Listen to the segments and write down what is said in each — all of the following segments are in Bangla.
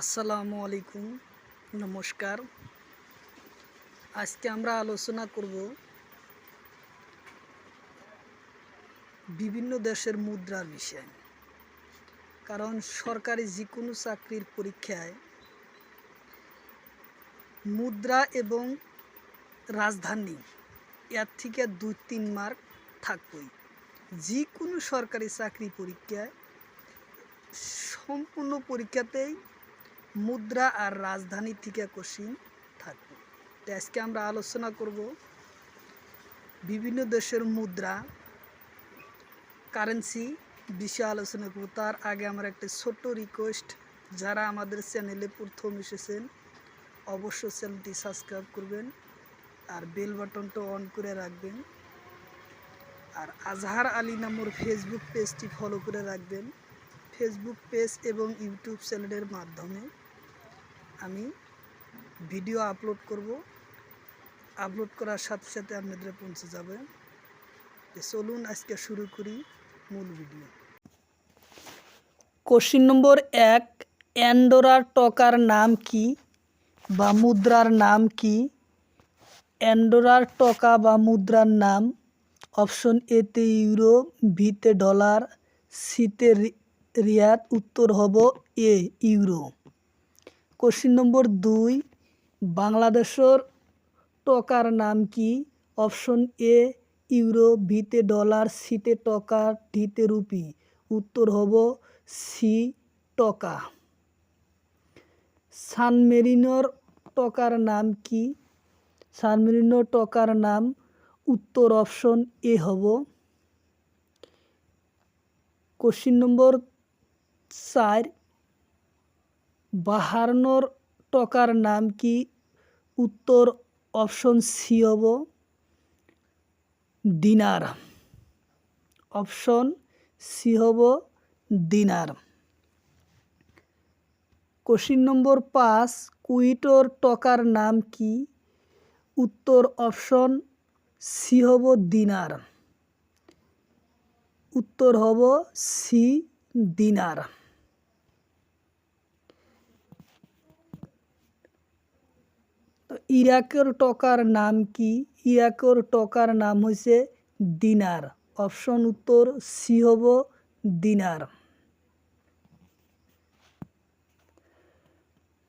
আসসালামু আলাইকুম, নমস্কার। আজকে আমরা আলোচনা করব বিভিন্ন দেশের মুদ্রার বিষয়ে কারণ সরকারি যে কোনো চাকরির পরীক্ষায় মুদ্রা এবং রাজধানী এর থেকে দুই তিন মার্ক থাকবই। যে কোনো সরকারি চাকরি পরীক্ষায় সম্পূর্ণ পরীক্ষাতেই মুদ্রা আর রাজধানী থেকে কোশ্চিন থাকবে। তো আজকে আমরা আলোচনা করব বিভিন্ন দেশের মুদ্রা কারেন্সি বিষয়ে আলোচনা করব। তার আগে আমার একটা ছোট্ট রিকোয়েস্ট যারা আমাদের চ্যানেলে প্রথম এসেছেন অবশ্য চ্যানেলটি সাবস্ক্রাইব করবেন আর বেল বাটনটা অন করে রাখবেন। আর আজহার আলী নামর ফেসবুক পেজটি ফলো করে রাখবেন। ফেসবুক পেজ এবং ইউটিউব চ্যানেলের মাধ্যমে। আমি ভিডিও আপলোড করব। আপলোড করার সাথে সাথে আপনাদের পৌঁছে যাবে। চলুন আজকে শুরু করি মূল ভিডিও। কোশ্চিন নম্বর এক অ্যান্ডোরার টকার নাম কি বা মুদ্রার নাম কি? অ্যান্ডোরার টকা বা মুদ্রার নাম অপশন এতে ইউরো বিতে ডলার সিতে রিয়াদ উত্তর হব এ ইউরো কোশ্চিন নম্বর দুই, বাংলাদেশের টকার নাম কি? অপশন এ, ইউরো ভিতে ডলার, সিতে টকা, ডিতে রুপি। উত্তর হব সি, টকা। সান মেরিনোর টকার নাম কি? সান মেরিনো টকার নাম, উত্তর অপশন এ হব। কোশ্চিন নম্বর চার বাহান্নর টকার নাম কি? উত্তর অপশন সি হব দিনার অপশন সি হব দিনার কোশ্চিন নম্বর পাঁচ, কুইটোর টকার নাম কি? উত্তর অপশন সি হব দিনার উত্তর হব সি দিনার ইরাকের টকার নাম কি? ইরাকের টকার নাম হয়েছে দিনার। অপশন উত্তর সি হব দিনার।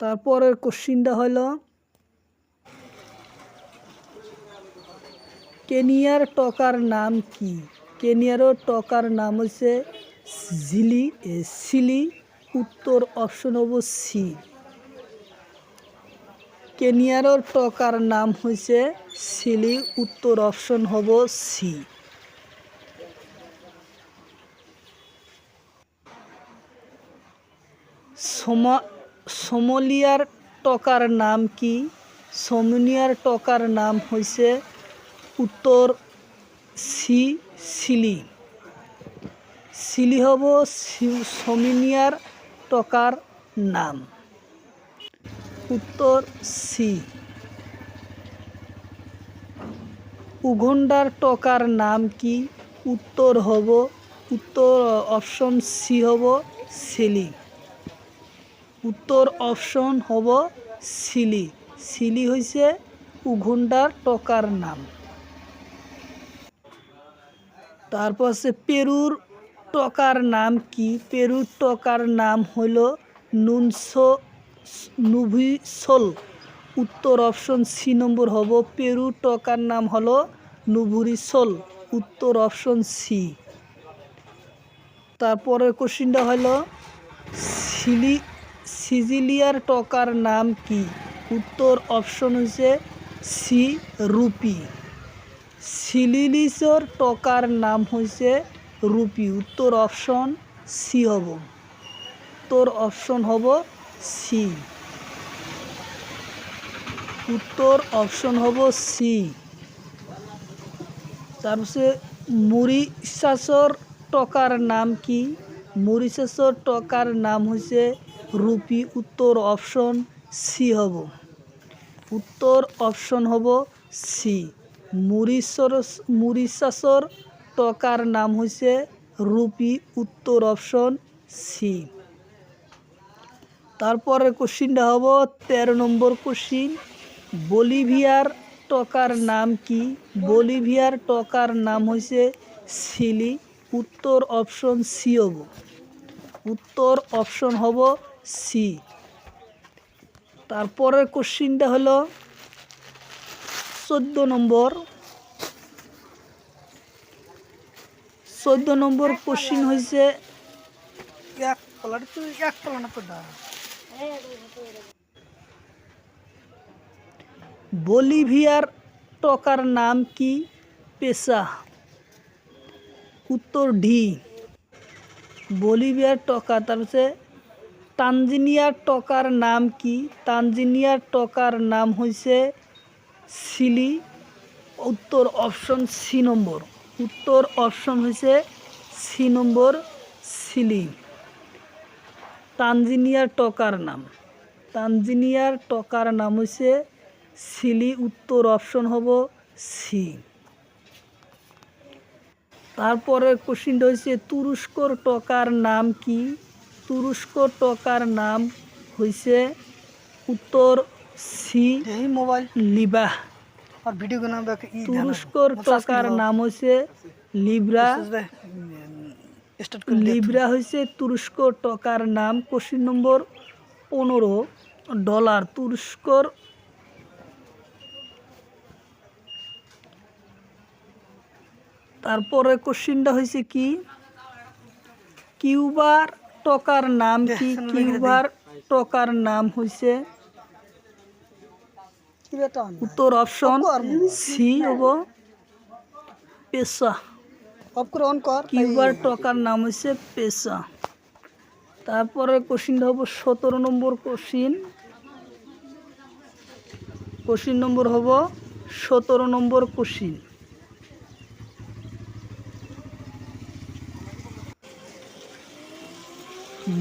তারপরের কোশ্চিনটা হল কেনিয়ার টকার নাম কি? কেনিয়ারও টকার নাম হচ্ছে ঝিলি এ, সিলি। উত্তর অপশন হব সি। কেনিয়ারও টকার নাম হয়েছে সিলি, উত্তর অপশন হব সি। সোমা, সোমালিয়ার টকার নাম কি? সোমালিয়ার টকার নাম হয়েছে উত্তর সি, সিলি। সিলি হব সোমিনিয়ার টকার নাম। উত্তর সি। উগন্ডার টকার নাম কি? উত্তর হব, উত্তর অপশন সি হব সিলি। উত্তর অপশন হব সিলি। সিলি হয়েছে উঘুন্ডার টকার নাম। তারপর আছে পেরুর টকার নাম কি? পেরুর টকার নাম হইল নুনসো নুভিসোল। উত্তর অপশন সি নম্বর হব পেরু, টকার নাম হলো নুভুরিসোল উত্তর অপশন সি। তারপরের কোশ্চিনটা হলো, সিলি সিজিলিয়ার টকার নাম কি? উত্তর অপশন হচ্ছে সি, রুপি। সিলিলিসর টকার নাম হয়েছে রুপি। উত্তর অপশন সি হব। উত্তর অপশন হব সি উত্তর অপশন হব সি তারপরে মরিশাসর টকার নাম কি? মরিশাসর টকার নাম হয়েছে রুপি। উত্তর অপশন সি হব। উত্তর অপশন হব সি মরিশর মরিশাসর টকার নাম হয়েছে রুপি। উত্তর অপশন সি তারপরে কোশ্চিনটা হব, তেরো নম্বর কোশ্চিন বলিভিয়ার টকার নাম কি? বলিভিয়ার টকার নাম হয়েছে সিলি। উত্তর অপশন সি হব। উত্তর অপশন হব সি তারপরের কোশ্চিনটা হলো, চোদ্দ নম্বর। চোদ্দ নম্বর কোশ্চিন হয়েছে এক কলার এক কলার না তো বলিভিয়ার টকার নাম কি? পেশা। উত্তর ডি বলিভিয়ার টকা, তার হচ্ছে তানজিনিয়ার টকার নাম কি? তানজিনিয়ার টকার নাম হয়েছে সিলি। উত্তর অপশন সি নম্বর। উত্তর অপশন হয়েছে সি নম্বর সিলি। তানজিনিয়ার টকার নাম। তানজিনিয়ার টকার নাম হচ্ছে সিলি উত্তর অপশন হব সি। তারপরে কোশ্চিনটা হচ্ছে তুরস্কর টকার নাম কি? তুরস্ক টকার নাম হয়েছে উত্তর সি মোবাইল। লিবাহ তুরস্কর টকার নাম হয়েছে লিব্রা। লিব্রা হয়েছে তুরস্ক টকার নাম কোশ্চিন নম্বর পনেরো ডলার তুরস্কর। তারপরে কোশ্চিনটা হয়েছে কি? কিউবার টকার নাম কি? কিউবার টকার নাম হয়েছে উত্তর অপশন সি হব পেশা। অফ অন কর কিউবার টাকার নাম হচ্ছে পেশা। তারপরে কোশ্চিনটা হব সতেরো নম্বর কোশ্চিন কোশ্চিন নম্বর হব সতেরো নম্বর কোশ্চিন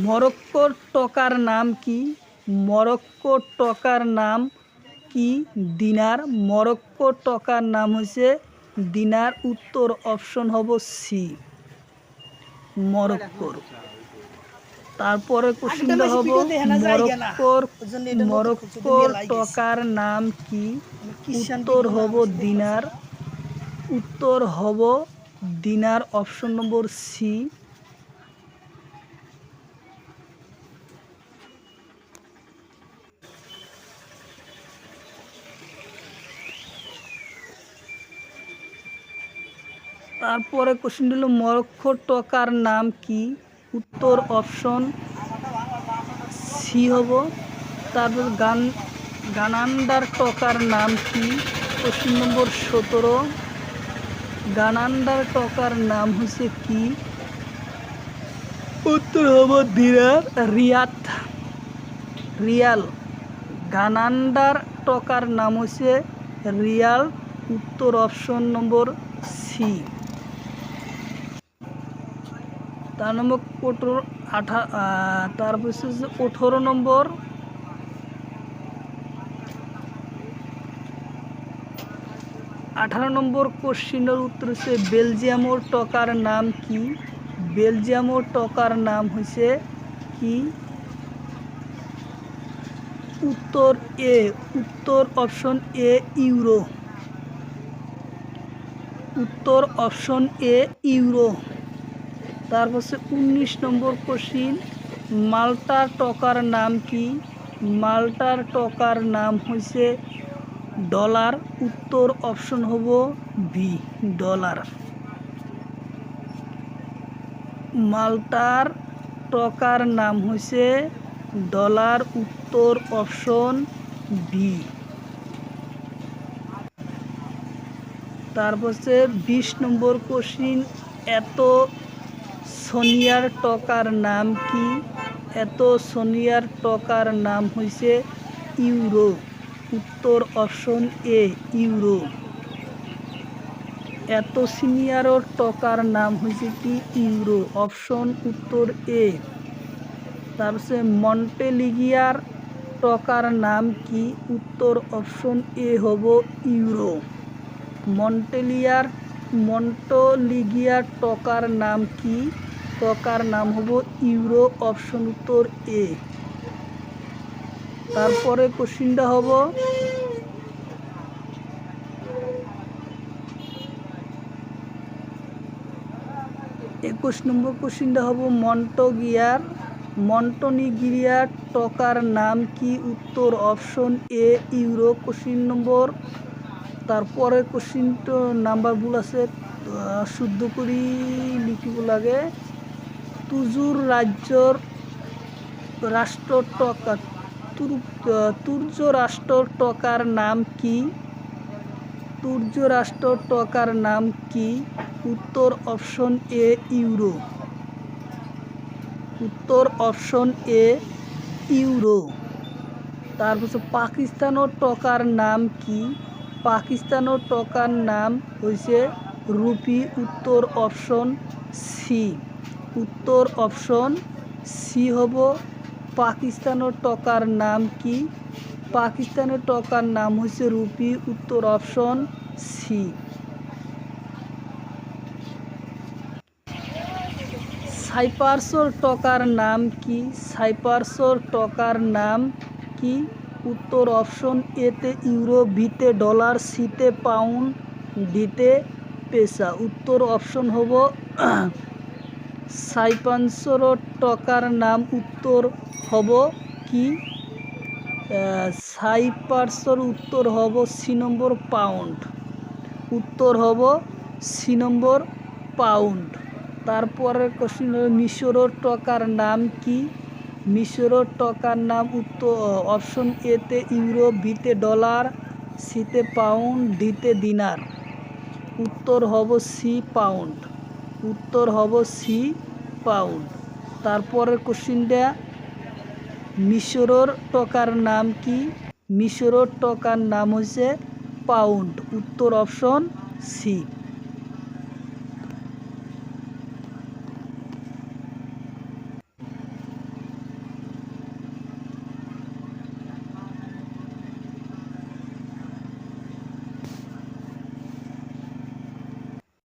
মরক্কোর টকার নাম কি? মরক্কো টকার নাম কি? দিনার মরক্কো টকার নাম হচ্ছে দিনার উত্তর অপশন হব সি মরক্কোর। তারপরে কোশ্চিনটা হব মরক্কোর মরক্কোর টকার নাম কি? উত্তর হব দিনার। উত্তর হব দিনার অপশন নম্বর সি তারপরে কোশ্চিন হলো মরক্কোর টকার নাম কি? উত্তর অপশন সি হব। তারপর গান গানান্ডার টকার নাম কি? কোশ্চিন নম্বর সতেরো। গানান্ডার টকার নাম হচ্ছে কি? উত্তর হব দিনার রিয়াত রিয়াল। গানান্ডার টকার নাম হচ্ছে রিয়াল। উত্তর অপশন নম্বর সি তার নম্বর কোটর আঠা তারপর হচ্ছে নম্বর। আঠারো নম্বর কোশ্চিনের উত্তর হচ্ছে বেলজিয়ামর টকার নাম কি? বেলজিয়ামর টকার নাম হচ্ছে কি? উত্তর এ, উত্তর অপশন এ, ইউরো। উত্তর অপশন এ, ইউরো। তারপর হচ্ছে উনিশ নম্বর কোশ্চিন মাল্টার টকার নাম কি? মাল্টার টকার নাম হয়েছে ডলার, উত্তর অপশন হব বি ডলার। মাল্টার টকার নাম হয়েছে ডলার, উত্তর অপশন বি তারপর হচ্ছে বিশ নম্বর কোশ্চিন, এত সোনিয়ার টকার নাম কি? এত সোনিয়ার টকার নাম হয়েছে ইউরো। উত্তর অপশন এ, ইউরো। এত সিনিয়র টকার নাম হয়েছে কি ইউরো? অপশন উত্তর এ। তারপরে মন্টেলিগিয়ার টকার নাম কি? উত্তর অপশন এ হব ইউরো। মন্টেলিয়ার, মন্টোলিগিয়ার টকার নাম কি? টকার নাম হব ইউরো অপশন উত্তর এ। তারপরে কোশ্চিনটা হব একুশ নম্বর কোশ্চিনটা হব মন্টগিয়ার। মন্টনিগিরিয়ার টকার নাম কি উত্তর অপশন এ ইউরো কোশ্চিন নম্বর। তারপরে কোশ্চিনটা নাম্বারগুলো আছে শুদ্ধ করি লিখিব লাগে। তুজুর রাজ্যর রাষ্ট্র টকা তুর্য রাষ্ট্র টকার নাম কি? তুর্য রাষ্ট্র টকার নাম কি? উত্তর অপশন এ, ইউরো। উত্তর অপশন এ, ইউরো। তারপর পাকিস্তানের টকার নাম কি? পাকিস্তানের টকার নাম হয়েছে রুপি। উত্তর অপশন সি। উত্তর অপশন সি হব পাকিস্তানের টকার নাম কি? পাকিস্তানের টকার নাম হচ্ছে রুপি, উত্তর অপশন সি। সাইপারসোর টকার নাম কি? সাইপারসোর টকার নাম কি? উত্তর অপশন এতে ইউরো বিতে ডলার সিতে পাউন্ড ডিতে পেসা। উত্তর অপশন হব সাইপানসোর টকার নাম উত্তর হব কি? সাইপারসোর উত্তর হব সি নম্বর পাউন্ড। উত্তর হব সি নম্বর পাউন্ড। তারপরে কোশ্চিন হলো, মিশরের টকার নাম কি? মিশরের টকার নাম উত্তর অপশন এতে ইউরো বিতে ডলার সিতে পাউন্ড ডিতে দিনার। উত্তর হব সি পাউন্ড। উত্তর হব সি পাউন্ড। তারপরের কোশ্চিনটা মিশরের টকার নাম কি? মিশরের টকার নাম হচ্ছে পাউন্ড। উত্তর অপশন সি।